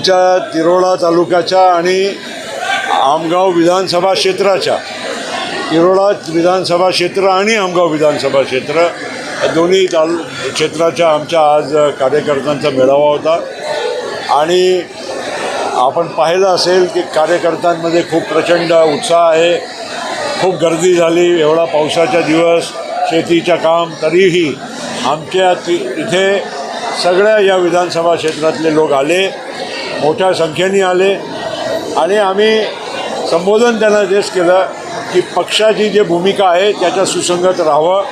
आमच्या तिरोडा तालुक्याच्या आणि आमगाव विधानसभा क्षेत्राच्या. तिरोडा विधानसभा क्षेत्र आणि आमगाव विधानसभा क्षेत्र या दोन्ही तालु क्षेत्राच्या आमच्या आज कार्यकर्त्यांचा मेळावा होता. आणि आपण पाहिलं असेल की कार्यकर्त्यांमध्ये खूप प्रचंड उत्साह आहे. खूप गर्दी झाली एवढा पावसाचा दिवस शेतीचं काम तरीही आमच्या ति इथे सगळ्या या विधानसभा क्षेत्रातले लोक आले. मोठ्या संख्येने आले आणि आम्ही संबोधन त्यांना तेच केलं की पक्षाची जी भूमिका आहे त्याच्या सुसंगत राहावं.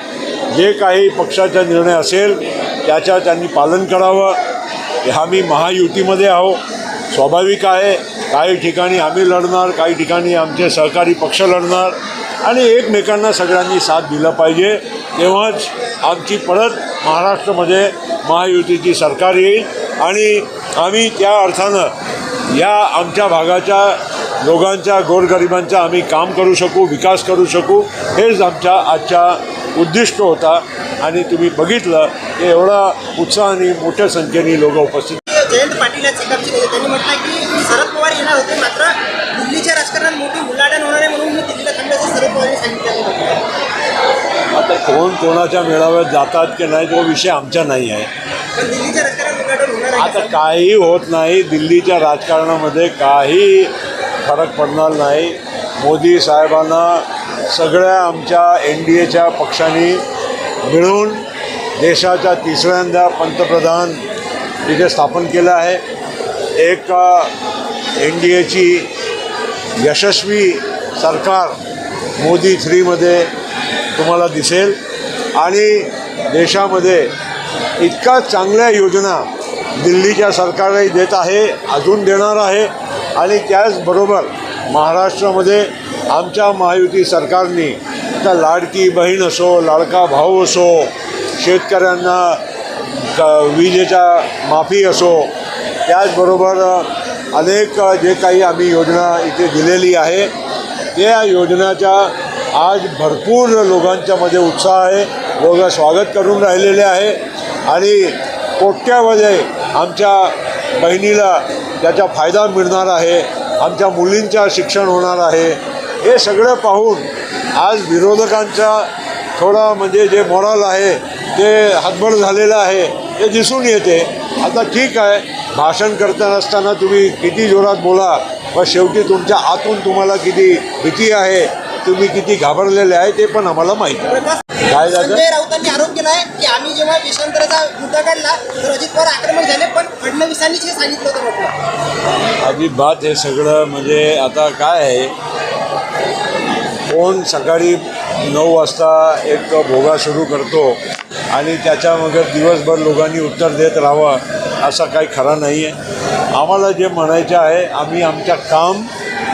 जे काही पक्षाचा निर्णय असेल त्याच्या त्यांनी पालन करावं. आम्ही महायुतीमध्ये आहो स्वाभाविक आहे काही ठिकाणी आम्ही लढणार काही ठिकाणी आमचे सहकारी पक्ष लढणार. आणि एकमेकांना सगळ्यांनी साथ दिलं पाहिजे. तेव्हाच आमची परत महाराष्ट्रामध्ये महायुतीची सरकार येईल. आणि आम्ही त्या अर्थानं या आमच्या भागाच्या लोकांच्या गोरगरिबांचा आम्ही काम करू शकू विकास करू शकू हेच आमच्या आजच्या उद्दिष्ट होता. आणि तुम्ही बघितलं की एवढा उत्साहाने मोठ्या संख्येने लोक उपस्थित जयंत पाटील त्यांनी म्हटलं की शरद पवार येणार होते मात्र दिल्लीच्या राजकारणात मोठी मुलाडण होणार आहे म्हणून मी दिल्लीला थांबल्याचं शरद पवारांनी सांगितलं आता कोण कोणाच्या मेळाव्यात जातात की नाही तो विषय आमचा नाही आहे. पण दिल्लीच्या राजकारणात आता काही होत नाही. दिल्लीच्या राजकारणामध्ये काही फरक पडणार नाही. मोदी साहेबांना सगळ्या आमच्या एन डी एच्या पक्षांनी मिळून देशाच्या तिसऱ्यांदा पंतप्रधान तिथे स्थापन केलं आहे. एक एन डी एची यशस्वी सरकार मोदी थ्रीमध्ये तुम्हाला दिसेल. आणि देशामध्ये इतका चांगल्या योजना दिल्लीच्या सरकारही देत आहे अजून देणार आहे. आणि त्याचबरोबर महाराष्ट्रामध्ये आमच्या महायुती सरकारने तर लाडकी बहीण असो लाडका भाऊ असो शेतकऱ्यांना क विजेच्या माफी असो त्याचबरोबर अनेक जे काही आम्ही योजना इथे दिलेली आहे त्या योजनाच्या आज भरपूर लोकांच्यामध्ये उत्साह आहे. लोक स्वागत करून राहिलेले आहे. आणि कोट्यामध्ये आमच्या बहिणीला त्याचा फायदा मिळणार आहे आमच्या मुलींच्या शिक्षण होणार आहे. हे सगळं पाहून आज विरोधकांचा थोडा म्हणजे जे मॉरल आहे ते हतबल झालेलं आहे ते दिसून येते. आता ठीक आहे भाषण करता असताना तुम्ही किती जोरात बोला व शेवटी तुमच्या आतून तुम्हाला किती भीती आहे तुम्ही किती घाबरलेले आहे ते पण आम्हाला माहीत आहे. काय झालं? संजय राऊतांनी आरोप केला आहे की आम्ही जेव्हा देशांतराचा मुद्दा काढला तर अजित पवार आक्रमक झाले पण फडणवीसांनीच हे सांगितलं होतं म्हटलं. अजिबात हे सगळं म्हणजे आता काय आहे? कोण सकाळी नऊ वाजता एक भोगा सुरू करतो आणि त्याच्या मग दिवसभर लोकांनी उत्तर देत राहावं असा काही खरा नाही आहे. आम्हाला जे म्हणायचं आहे आम्ही आमच्या काम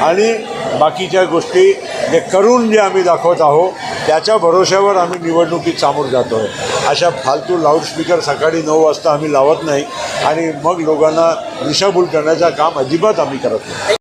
आणि बाकीच्या गोष्टी हे करून जे आम्ही दाखवत आहोत त्याच्या भरोश्यावर आम्ही निवडणुकीत सामोर जातो आहे अशा फालतू लाऊडस्पीकर सकाळी नऊ वाजता आम्ही लावत नाही आणि मग लोकांना दिशाभूल करण्याचं काम अजिबात आम्ही करत नाही.